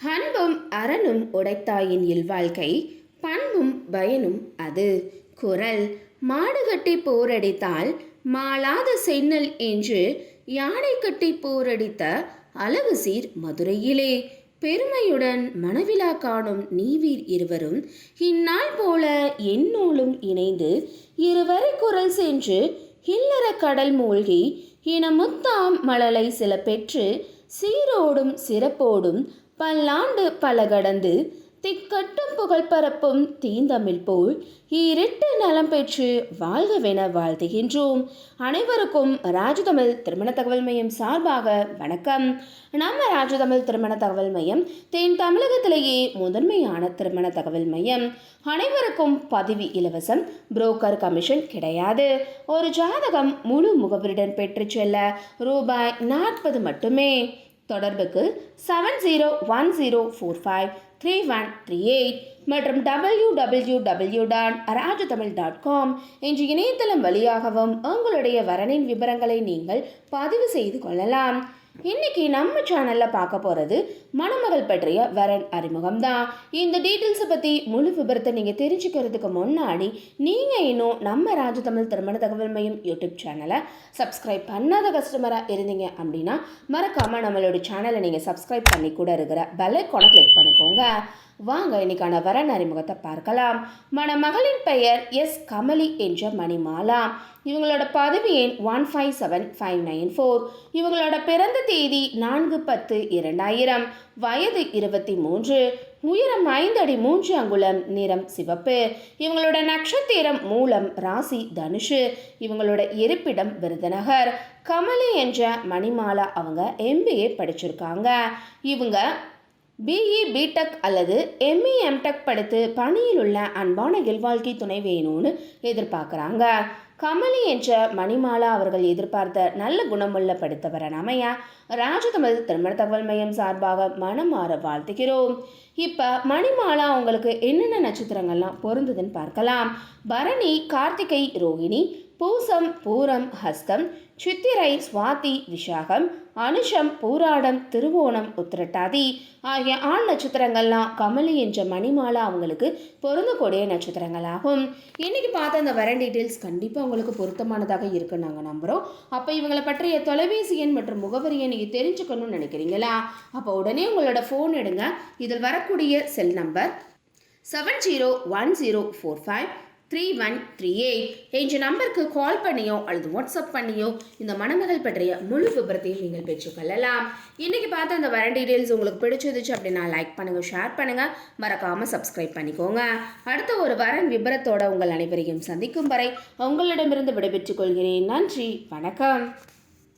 அன்பும் அறனும் உடைத்தாயின் இல்வாழ்க்கை பண்பும் பயனும் அது. குரல் மாடுகட்டி போரடித்தால் மாளாத சென்னல் என்று யானை கட்டி போரடித்த அழகு சீர் மதுரையிலே. பெருமையுடன் மனவிழா காணும் நீவீர் இருவரும் இந்நாள் போல என்னோலும் இணைந்து இருவரை குரல் சென்று இல்லற கடல் மூழ்கி இன முத்தாம் மழலை சில பெற்று சீரோடும் சிறப்போடும் பல்லாண்டு பல கடந்து திக்கட்டும் புகழ் பரப்பும் தீந்தமிழ் போல் ஈரிட்டு நலம் பெற்று வாழ்கவென வாழ்த்துகின்றோம். அனைவருக்கும் ராஜதமிழ் திருமண தகவல் மையம் சார்பாக வணக்கம். நம்ம ராஜதமிழ் திருமண தகவல் மையம் தென் தமிழகத்திலேயே முதன்மையான திருமண தகவல் மையம். அனைவருக்கும் பதவி இலவசம் புரோக்கர் கமிஷன் கிடையாது. ஒரு ஜாதகம் முழு முகவரிடன் பெற்று செல்ல ரூபாய் நாற்பது மட்டுமே. தொடர்புக்கு seven zero one zero four five three one three eight மற்றும் W W W dot Rajatamil dot com என்ற இணையதளம் வழியாகவும் உங்களுடைய வரனின் விவரங்களை நீங்கள் பதிவு செய்து கொள்ளலாம். இன்னைக்கு நம்ம சேனலில் பார்க்க போகிறது மணமகள் பற்றிய வரன் அறிமுகம் தான் இந்த டீட்டெயில்ஸை பற்றி முழு விபரத்தை நீங்கள் தெரிஞ்சுக்கிறதுக்கு முன்னாடி நீங்கள் இன்னும் நம்ம ராஜதமிழ் திருமண தகவல் மையம் யூடியூப் சேனலை சப்ஸ்கிரைப் பண்ணாத கஸ்டமராக இருந்தீங்க அப்படின்னா மறக்காமல் நம்மளோட சேனலை நீங்கள் சப்ஸ்கிரைப் பண்ணி கூட இருக்கிற பெல்லைக்கானை கிளிக் பண்ணிக்கோங்க. வாங்க இன்னைக்கான வரன் அறிமுகத்தை பார்க்கலாம். மணமகளின் பெயர் எஸ். கமலி என்ற மணிமாலா. இவங்களோட பதவி எண் one five seven five nine four. இவங்களோட பிறந்த தேதி நான்கு பத்து இரண்டாயிரம். வயது இருபத்தி மூன்று. உயரம் ஐந்து அடி மூன்று அங்குலம் நிறம் சிவப்பு. இவங்களோட நட்சத்திரம் மூலம் ராசி தனுஷு இவங்களோட இருப்பிடம் விருதுநகர். கமலி என்ற மணிமாலா அவங்க எம்பிஏ படிச்சிருக்காங்க. இவங்க பிஇ பிடெக் அல்லது எம்இ எம்டெக் படித்து பணியில் உள்ள அன்பான இல்வாழ்க்கை துணை வேணும்னு எதிர்பார்க்குறாங்க. கமலி என்ற மணிமாலா அவர்கள் எதிர்பார்த்த நல்ல குணமுள்ள படித்தவர அமைய ராஜதமிழ் திருமண தகவல் மையம் சார்பாக மனம் மாற வாழ்த்துகிறோம். இப்போ மணிமாலா உங்களுக்கு என்னென்ன நட்சத்திரங்கள்லாம் பொருந்ததுன்னு பார்க்கலாம். பரணி கார்த்திகை ரோகிணி பூசம் பூரம் ஹஸ்தம் சித்திரை சுவாதி விஷாகம் அனுஷம் பூராடம் திருவோணம் உத்திரட்டாதி ஆகிய ஆண் நட்சத்திரங்கள்லாம் கமலி என்ற மணிமாலா அவங்களுக்கு பொருந்தக்கூடிய நட்சத்திரங்களாகும். இன்றைக்கி பார்த்த அந்த வர டீட்டெயில்ஸ் கண்டிப்பாக உங்களுக்கு பொருத்தமானதாக இருக்குன்னு நாங்கள் நம்புகிறோம் அப்போ இவங்களை பற்றிய தொலைபேசி எண் மற்றும் முகவரியை நீங்கள் தெரிஞ்சுக்கணும்னு நினைக்கிறீங்களா? அப்போ உடனே உங்களோட ஃபோன் எடுங்க. இதில் வரக்கூடிய cell number seven zero one zero four five three one three eight என்ற நம்பருக்கு கால் பண்ணியோ அல்லது வாட்ஸ்அப் பண்ணியோ இந்த மணமகள் பற்றிய முழு விபரத்தையும் நீங்கள் பெற்றுக்கொள்ளலாம் இன்றைக்கி பார்த்த அந்த வர டீட்டெயில்ஸ் உங்களுக்கு பிடிச்சிருந்துச்சு அப்படின்னா லைக் பண்ணுங்கள் ஷேர் பண்ணுங்கள் மறக்காமல் சப்ஸ்கிரைப் பண்ணிக்கோங்க. அடுத்த ஒரு வரன் விபரத்தோட உங்கள் அனைவரையும் சந்திக்கும் வரை உங்களிடமிருந்து விடைபெற்றுக் கொள்கிறேன். நன்றி வணக்கம்.